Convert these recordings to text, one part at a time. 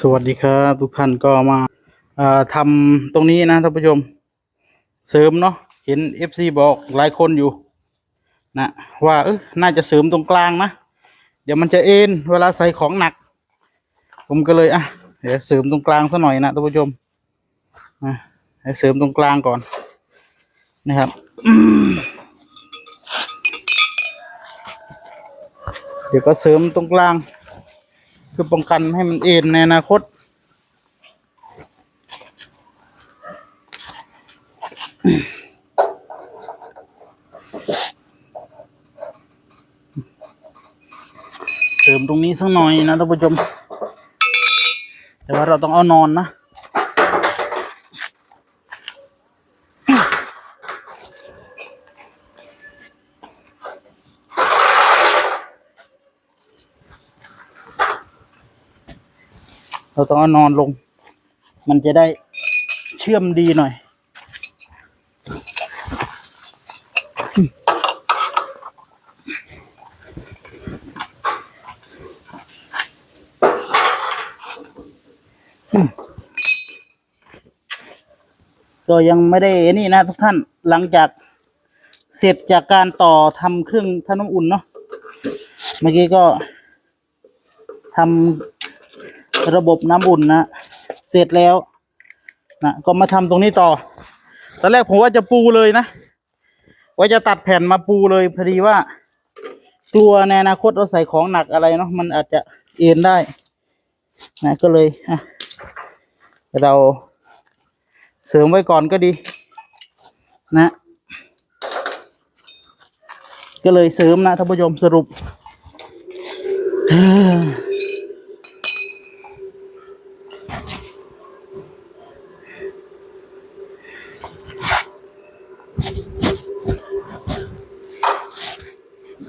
สวัสดีครับทุกท่านก็มาทำตรงนี้นะท่านผู้ชม เสริมเนาะเห็นเอฟซีบอกหลายคนอยู่นะว่าเออน่าจะเสริมตรงกลางนะ เดี๋ยวมันจะเอ็นเวลาใส่ของหนัก ผมก็เลยอะเดี๋ยวเสริมตรงกลางซะหน่อยนะท่านผู้ชมอะเสริมตรงกลางก่อนนะครับเดี๋ยวก็เสริมตรงกลาง คือป้องกันให้มันเอ็นในอนาคต เสริมตรงนี้สักหน่อยนะท่านผู้ชม แต่ว่าเราต้องเอานอนนะ เราต้องเอานอนลง มันจะได้เชื่อมดีหน่อย ก็ยังไม่ได้นี่นะทุกท่านหลังจากเสร็จจากการต่อทำเครื่องทำน้ำอุ่นเนาะเมื่อกี้ก็ทำ ระบบน้ำอุ่นนะ เสร็จแล้วนะก็มาทำตรงนี้ต่อ ตอนแรกผมว่าจะปูเลยนะ ว่าจะตัดแผ่นมาปูเลยพอดีว่า กลัวในอนาคตเราใส่ของหนักอะไรเนาะมันอาจจะเอ็นได้นะก็เลยอะเราเสริมไว้ก่อนก็ดี นะ ก็เลยเสริมนะท่านผู้ชมสรุป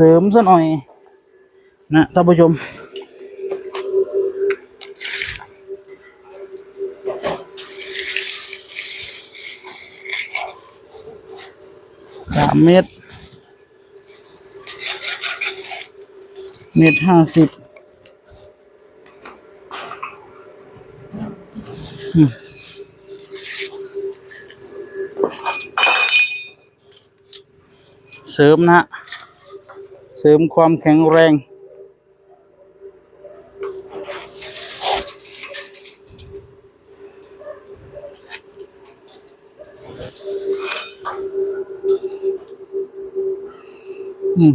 เสริมซะหน่อย นะท่านผู้ชม สามเมตร เมตรห้าสิบเสริมนะฮะ ริมความแข็งแรงอืม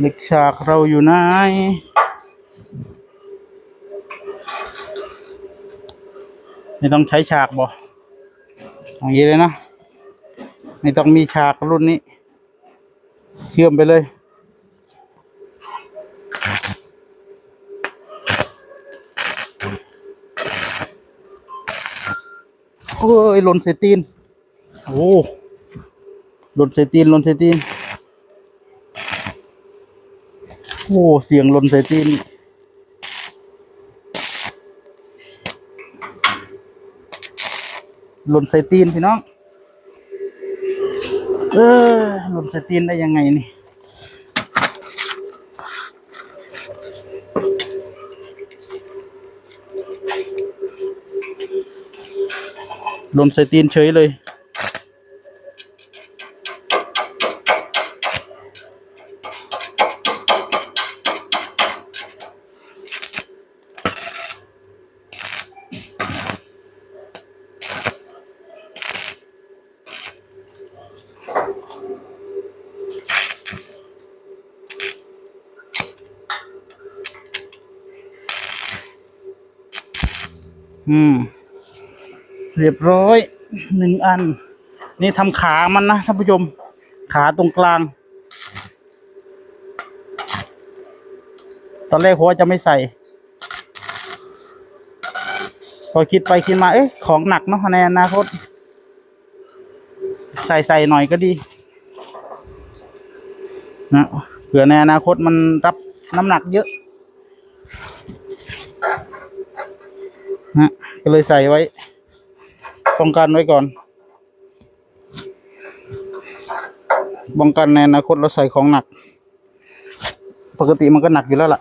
เหล็กฉากเราอยู่ไหนไม่ต้องใช้ฉากบ่อย่างนี้เลยนะไม่ต้องมีฉากรุ่นนี้เชื่อมไปเลยโอ้ยหล่นใส่ตีนโอ้หล่นใส่ตีนหล่นใส่ตีน โอ้เสียงลนใส่ตีนหล่นใส่ตีนพี่น้อง เออหล่นใส่ตีนได้ยังไงนี่ หล่นใส่ตีนเฉยเลย อืม เรียบร้อยหนึ่งอัน นี่ทำขามันนะท่านผู้ชม ขาตรงกลาง ตอนแรกผมว่าจะไม่ใส่ พอคิดไปคิดมา เอ๊ะ ของหนักเนาะในอนาคต ใส่ใส่หน่อยก็ดี นะเผื่อในอนาคตมันรับน้ำหนักเยอะนะ ก็เลยใส่ไว้ป้องกันไว้ก่อนป้องกันในอนาคตเราใส่ของหนัก ปกติมันก็หนักอยู่แล้วล่ะ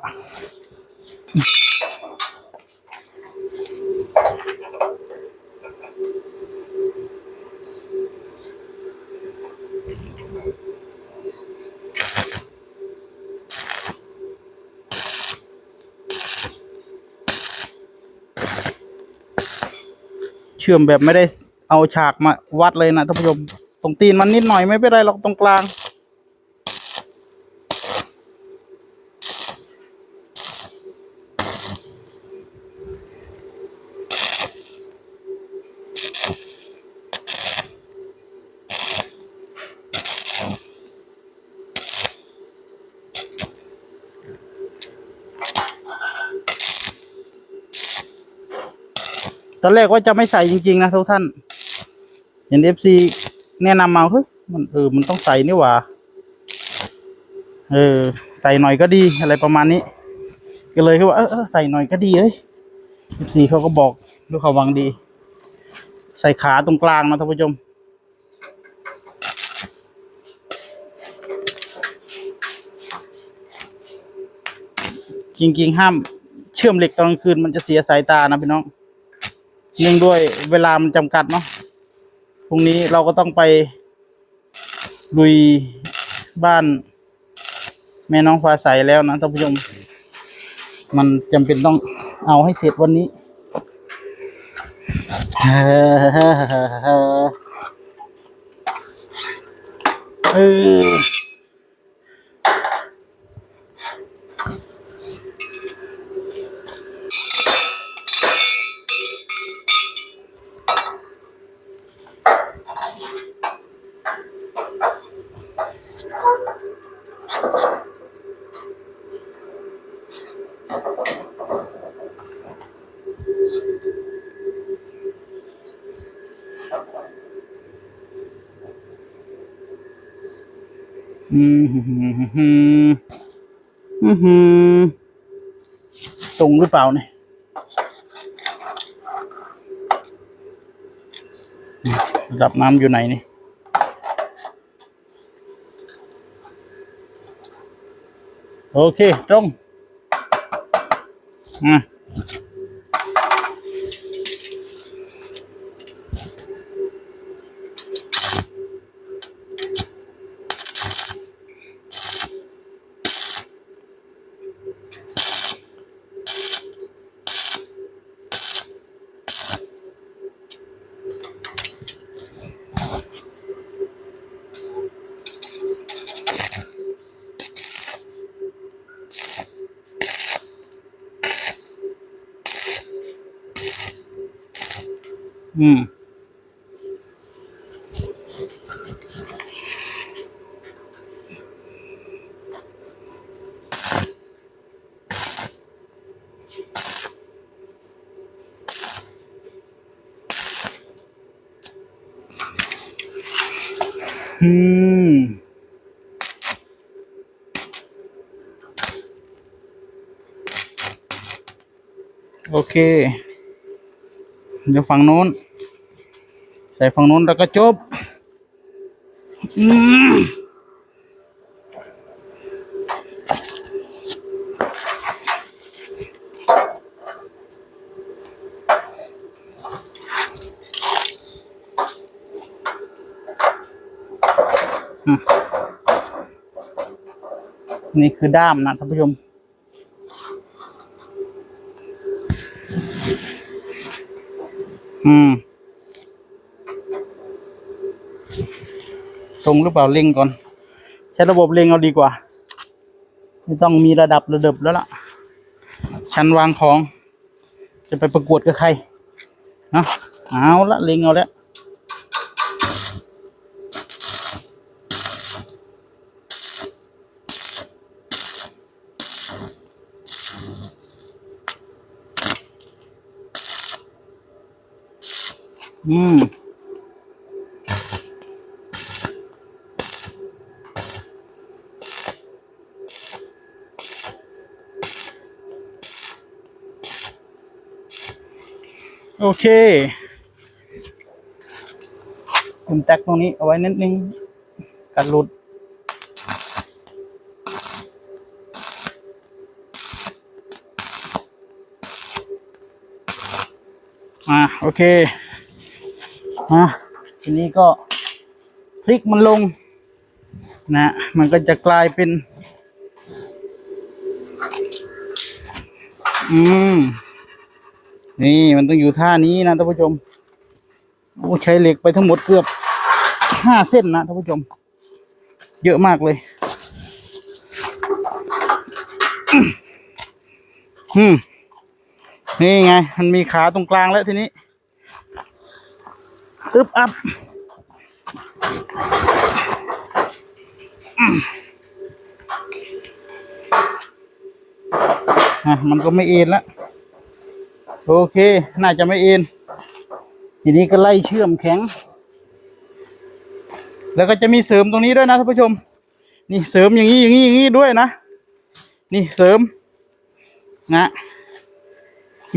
ชื่อมแบบไม่ได้เอาฉากมาวัดเลยนะท่านผู้ชม ตรงตีนมันนิดหน่อยไม่เป็นไรหรอกตรงกลาง ตอนแรกว่าจะไม่ใส่จริง ๆ นะทุกท่าน เห็นเอฟซีแนะนำมาเฮ้ยมันเออมันต้องใส่นี่หว่า เออ ใส่หน่อยก็ดีอะไรประมาณนี้ ก็เลยคือว่าเออเออใส่หน่อยก็ดีเอ้ยเอฟซีเขาก็บอกด้วยความหวังดี ใส่ขาตรงกลางนะท่านผู้ชมจริงๆห้ามเชื่อมเหล็กตอนกลางคืนมันจะเสียสายตานะพี่น้อง เนื่องด้วยเวลามันจำกัดเนาะพรุ่งนี้เราก็ต้องไปลุยบ้าน แม่น้องฟ้าใสแล้วนะท่านผู้ชม มันจำเป็นต้องเอาให้เสร็จวันนี้เออ อืมฮึฮึฮึอือหือ ตรงหรือเปล่าเนี่ยระดับน้ำอยู่ไหนนี่โอเค ตรงอะ อืมอืมโอเคเดี๋ยวฝั่งโน้น ใส่ฝั่งโน้นแล้วก็จบอืมนี่คือด้ามนะท่านผู้ชม อืม รงหรือเปล่าเล็งก่อน ใช้ระบบเล็งเอาดีกว่า ไม่ต้องมีระดับระดับแล้วล่ะ ชั้นวางของ จะไปประกวดกับใครเนาะเอาละเล็งเอาแล้วอืม โอเคคุณแตกตรงนี้เอาไว้นิดนึงกันหลุด อ่าโอเคอะทีนี้ก็พลิกมันลง นะ มันก็จะกลายเป็น อืม นี่มันต้องอยู่ท่านี้นะท่านผู้ชมโอ้ใช้เหล็กไปทั้งหมดเกือบห้าเส้นนะท่านผู้ชม เยอะมากเลยอืมนี่ไง มันมีขาตรงกลางแล้วทีนี้อึบอับอะมันก็ไม่เอ็นแล้ว โอเค น่าจะไม่เอ็นทีนี้ก็ไล่เชื่อมแข็ง แล้วก็จะมีเสริมตรงนี้ด้วยนะท่านผู้ชม นี่เสริมอย่างนี้อย่างนี้อย่างนี้ด้วยนะ นี่เสริมนะ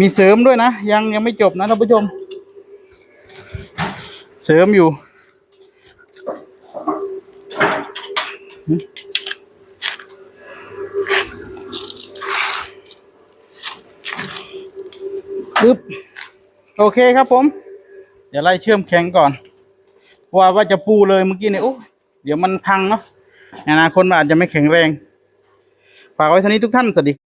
มีเสริมด้วยนะ ยังยังไม่จบนะท่านผู้ชม เสริมอยู่ ปึ๊บโอเคครับผม เดี๋ยวไล่เชื่อมแข็งก่อน ว่าว่าจะปูเลยเมื่อกี้เนี่ยโอ้เดี๋ยวมันพังเนาะนอนาคตมันอาจจะไม่แข็งแรง ฝากไว้เท่านี้ทุกท่านสวัสดี